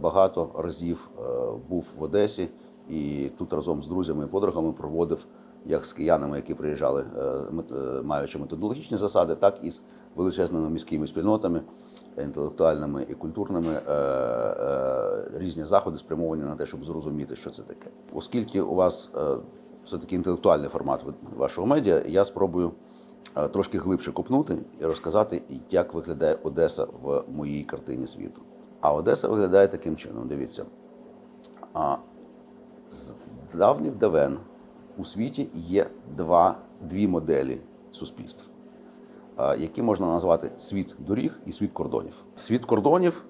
Багато разів е, був в Одесі і тут разом з друзями і подругами проводив як з киянами, які приїжджали, е, е, маючи методологічні засади, так і з величезними міськими спільнотами, інтелектуальними і культурними різні заходи спрямовані на те, щоб зрозуміти, що це таке. Оскільки у вас все таки інтелектуальний формат вашого медіа, я спробую трошки глибше копнути і розказати, як виглядає Одеса в моїй картині світу. А Одеса виглядає таким чином. Дивіться. А з давніх давен у світі є два, дві моделі суспільств, а, які можна назвати світ доріг і світ кордонів. Світ кордонів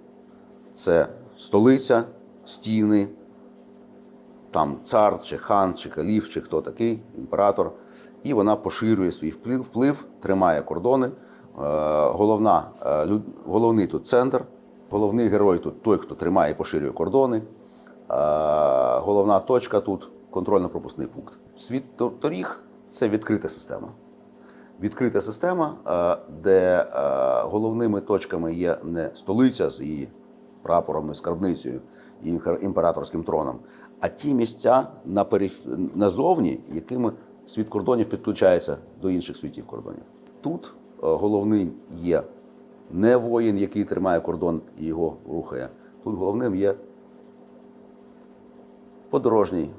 це столиця, стіни, там цар, чи хан, чи каліф, чи хто такий, імператор. І вона поширює свій вплив, вплив тримає кордони. Е, Головна, е, головний тут центр, головний герой тут той, хто тримає і поширює кордони. Е, Головна точка тут контрольно-пропускний пункт. Світ доріг це відкрита система. Відкрита система, е, де е, головними точками є не столиця з її прапором і скарбницею і імператорським троном, а ті місця на назовні, якими світ кордонів підключається до інших світів кордонів. Тут головним є не воїн, який тримає кордон і його рухає. Тут головним є подорожній,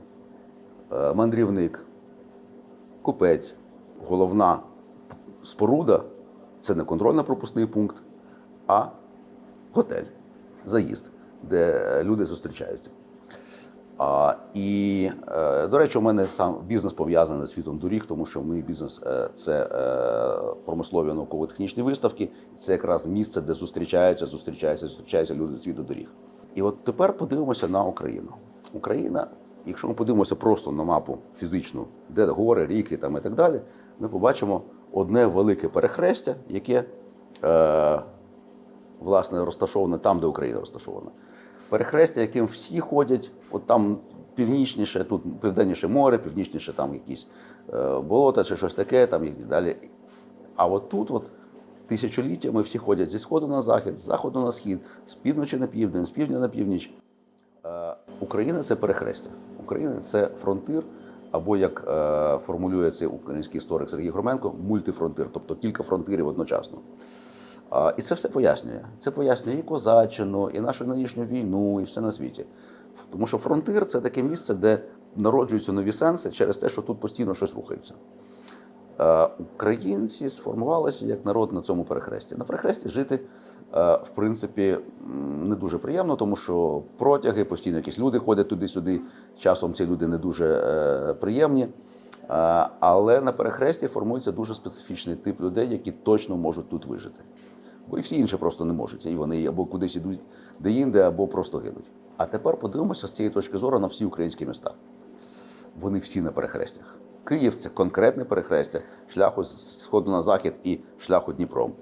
е, мандрівник, купець. Головна споруда це не контрольно-пропускний пункт, а готель, заїзд, де люди зустрічаються. І, е, до речі, у мене сам бізнес пов'язаний з світом доріг, тому що мій бізнес е, це е, промислові науково-технічні виставки. Це якраз місце, де зустрічаються, зустрічаються, зустрічаються люди з світу доріг. І от тепер подивимося на Україну. Україна, якщо ми подивимося просто на мапу фізичну, де гори, ріки там і так далі, ми побачимо одне велике перехрестя, яке власне розташоване там, де Україна розташована. Перехрестя, яким всі ходять, от там північніше, тут південніше море, північніше там якісь е, болота чи щось таке, там і далі. А от тут, от тисячоліттями всі ходять зі сходу на захід, з заходу на схід, з півночі на південь, з півдня на північ. Е, Україна це перехрестя. Україна це фронтир, або як е, формулює цей український історик Сергій Громенко, мультифронтир, тобто кілька фронтирів одночасно. І це все пояснює. Це пояснює і козаччину, і нашу нинішню війну, і все на світі. Тому що фронтир це таке місце, де народжуються нові сенси через те, що тут постійно щось рухається. Українці сформувалися як народ на цьому перехресті. На перехресті жити, в принципі, не дуже приємно, тому що протяги, постійно якісь люди ходять туди-сюди. Часом ці люди не дуже е, приємні. Але на перехресті формується дуже специфічний тип людей, які точно можуть тут вижити. Бо і всі інші просто не можуть. І вони або кудись ідуть де-інде, або просто гинуть. А тепер подивимося з цієї точки зору на всі українські міста вони всі на перехрестях. Київ це конкретне перехрестя шляху з сходу на захід і шляху Дніпром.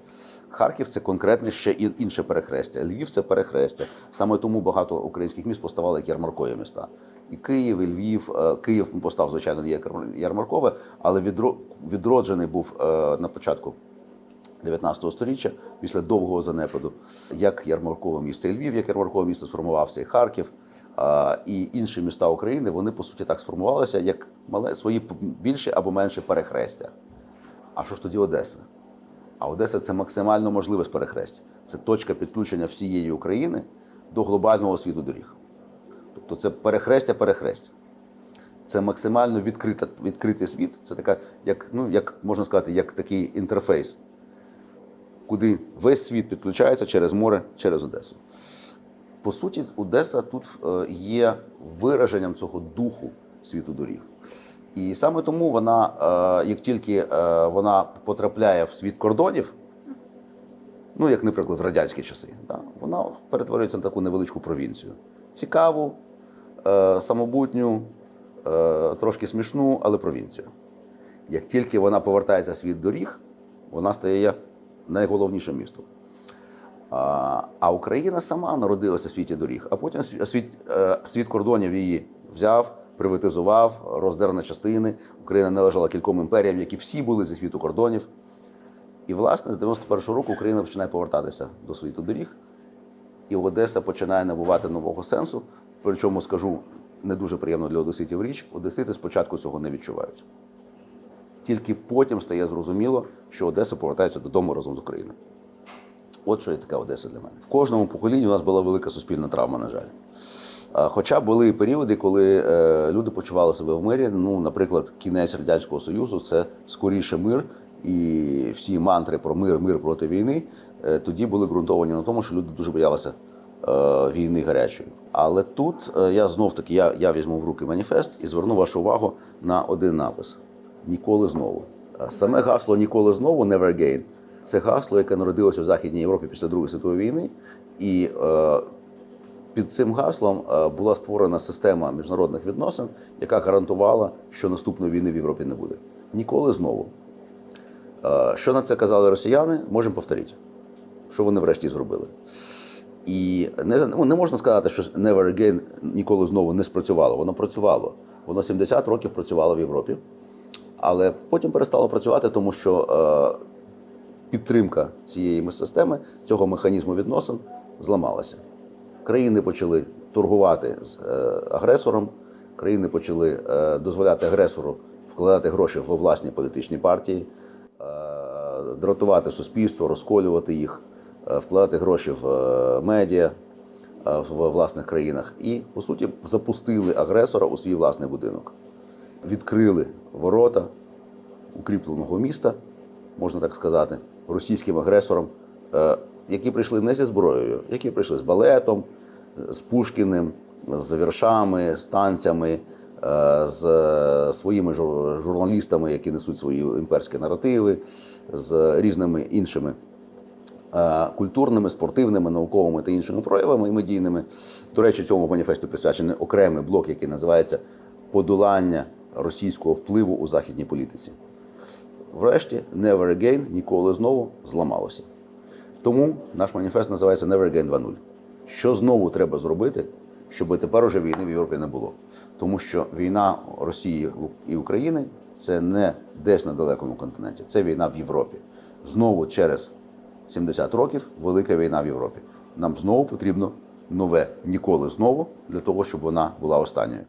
Харків це конкретне ще інше перехрестя. Львів це перехрестя. Саме тому багато українських міст поставали як ярмаркові міста. І Київ, і Львів. Е, Київ постав, звичайно, як ярмаркове, але відроджений був е, на початку 19 століття після довгого занепаду, як ярмаркове місто і Львів, як ярмаркове місто сформувався і Харків, і інші міста України, вони по суті так сформувалися, як мале свої більше або менше перехрестя. А що ж тоді Одеса? А Одеса це максимально можливе з перехрестя. Це точка підключення всієї України до глобального світу доріг. Тобто це перехрестя перехрестя. Це максимально відкрита, відкритий світ. Це така, як, ну, як можна сказати, як такий інтерфейс, куди весь світ підключається через море, через Одесу. По суті, Одеса тут е, є вираженням цього духу світу доріг. І саме тому вона, е, як тільки е, вона потрапляє в світ кордонів, ну, як, наприклад, в радянські часи, вона перетворюється на таку невеличку провінцію. Цікаву, самобутню, трошки смішну, але провінцію. Як тільки вона повертається в світ доріг, вона стає найголовнішим містом. А, Україна сама народилася в світі доріг, а потім світ, світ, е, світ кордонів її взяв, приватизував, роздер на частини. Україна належала кільком імперіям, які всі були зі світу кордонів. І, власне, з 91-го року Україна починає повертатися до світу доріг. і Одеса починає набувати нового сенсу. Причому скажу не дуже приємно для одеситів річ, одесити спочатку цього не відчувають. Тільки потім стає зрозуміло, що Одеса повертається додому разом з Україною. От що є така Одеса для мене. В кожному поколінні у нас була велика суспільна травма, на жаль. Хоча були періоди, коли е, люди почували себе в мирі. Ну, наприклад, кінець Радянського Союзу це скоріше мир, і всі мантри про мир, мир проти війни е, тоді були ґрунтовані на тому, що люди дуже боялися е, війни гарячої. Але тут я знов таки я, я візьму в руки маніфест і зверну вашу увагу на один напис: ніколи знову. Саме гасло ніколи знову never again це гасло, яке народилося в Західній Європі після Другої світової війни. І е, під цим гаслом е, була створена система міжнародних відносин, яка гарантувала, що наступної війни в Європі не буде. Ніколи знову. Е, Що на це казали росіяни, можемо повторити. Що вони врешті зробили. І не, ну, не можна сказати, що Never Again ніколи знову не спрацювало. Воно працювало. Воно 70 років працювало в Європі, але потім перестало працювати, тому що е, підтримка цієї системи, цього механізму відносин зламалася. Країни почали торгувати з е, агресором, країни почали е, дозволяти агресору вкладати гроші в власні політичні партії, дратувати суспільство, розколювати їх, вкладати гроші в медіа в власних країнах і, по суті, запустили агресора у свій власний будинок, відкрили ворота укріпленого міста, можна так сказати, російським агресором, е, які прийшли не зі зброєю, які прийшли з балетом, з Пушкіним, з віршами, з танцями, е, з своїми жур- журналістами, які несуть свої імперські наративи, з різними іншими е, культурними, спортивними, науковими та іншими проявами і медійними. До речі, цьому маніфесті присвячений окремий блок, який називається Подолання російського впливу у західній політиці. Врешті, Never Again ніколи знову зламалося. Тому наш маніфест називається Never Again 2.0. Що знову треба зробити, щоб тепер уже війни в Європі не було? Тому що війна Росії і України це не десь на далекому континенті, це війна в Європі. Знову через 70 років велика війна в Європі. Нам знову потрібно нове ніколи знову для того, щоб вона була останньою.